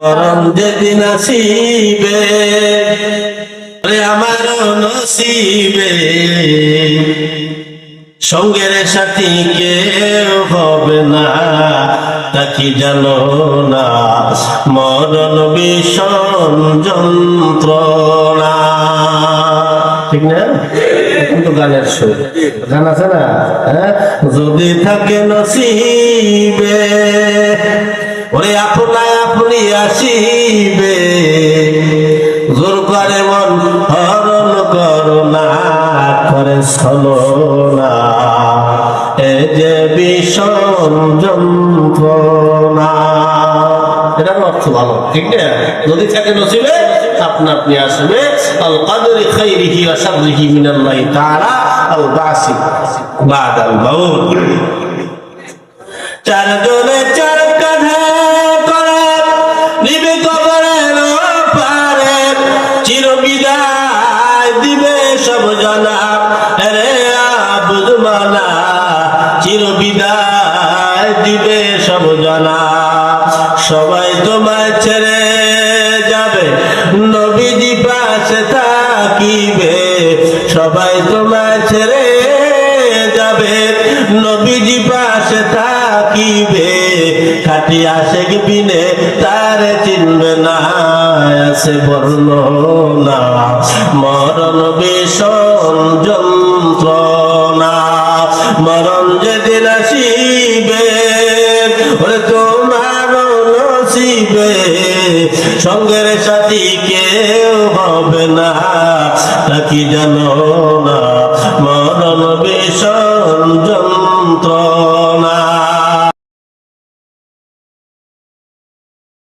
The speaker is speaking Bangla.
করম যেদিন আসিবে রে আমার নসিবে। সঙ্গের সাথী কেউ হবে না, তা কি জানো না? মরণ ভীষণ যন্ত্রণা। ঠিক না? এখন তো গানের সুর। গান আছে না? হ্যাঁ? যদি থাকে নসিবে আসিবে। জোর করে মন হরণ করোনা করে ছলনা এ যে বিষম যন্ত্রণা। এটার অর্থ ভালো, ঠিক না? যদি থাকে নসিবে, আপনা আপনি আসবে। আল কাদরি খাইরিহি ওয়া শাররিহি মিনাল্লাহি তাআলা আল বাসি বাদাল মাউত। চার কাঁধে বিদায় দিবে সব জানা রে আবুদ মানা চির বিদায় দিবে সব জানা সবাই তোমায় ছেড়ে যাবে, নবীজি পাশে থাকিবে। সবাই তোমায় ছেড়ে যাবে, নবীজি পাশে থাকিবে। খাটি আসে বিনে তার চিনবে না, আছে বর্ণ না মরণ ভীষণ যন্ত্রণা। মরণ যেদিন আসিবে, ওরে তোমার নসিবে। সঙ্গের সাথী কেউ হবে না, তা কি জানো না? মরণ ভীষণ